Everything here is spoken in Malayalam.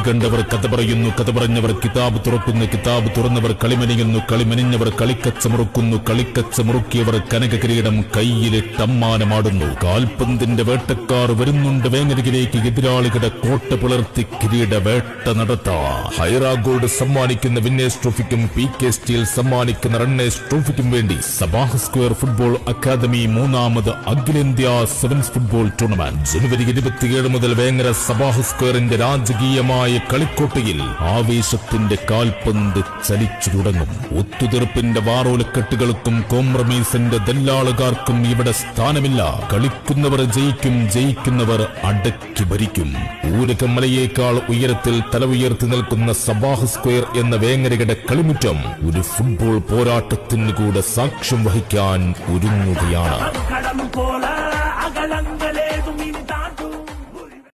കണ്ടവർ കഥ പറയുന്നു കഥ പറഞ്ഞവർ കിതാബ് തുറക്കുന്നു കിതാബ് തുറന്നവർ കളിമനിയുന്നു കളിമനിഞ്ഞവർ കളിക്കച്ച മുറുക്കുന്നു കളിക്കച്ച മുറുക്കിയവർ കനക കിരീടം കയ്യിലെ ടമ്മാനമാടുന്നു കാൽപന്തിന്റെ വേട്ടക്കാർ വരുന്നുണ്ട് വേങ്ങരകിലേക്ക് എതിരാളികളുടെ കോട്ട പുലർത്തി കിരീട വേട്ട നടത്താം. ഹൈറ ഗോൾഡ് സമ്മാനിക്കുന്ന വിന്നേഴ്സ് ട്രോഫിക്കും പി കെ സ്റ്റീൽ സമ്മാനിക്കുന്ന റണ്ണേഴ്സ് ട്രോഫിക്കും വേണ്ടി സബാഹ് സ്ക്വയർ ഫുട്ബോൾ അക്കാദമി മൂന്നാമത് അഖിലേന്ത്യാ സെവൻസ് ഫുട്ബോൾ ടൂർണമെന്റ്. ജനുവരി ഇരുപത്തിയേഴ് മുതൽ വേങ്ങര സബാഹ് സ്ക്വയറിന്റെ രാജകീയമായ കളിക്കോട്ടയിൽ ആവേശത്തിന്റെ കാൽപന്ത് ചലിച്ചു തുടങ്ങും. ഒത്തുതീർപ്പിന്റെ വാറോലക്കെട്ടുകൾക്കും കോംപ്രമൈസിന്റെ ദല്ലാളുകാർക്കും ഇവിടെ സ്ഥാനമില്ല. കളിക്കുന്നവർ ജയിക്കും ജയിക്കുന്നവർ അടക്കി ഭരിക്കും. ഊരകമലയേക്കാൾ ഉയരത്തിൽ തല ഉയർത്തി നിൽക്കുന്ന സബാഹ് സ്ക്വയർ എന്ന വേങ്ങരയുടെ കളിമുറ്റം ഒരു ഫുട്ബോൾ പോരാട്ടത്തിന് കൂടെ സാക്ഷ്യം വഹിക്കാൻ ഒരുങ്ങുകയാണ്.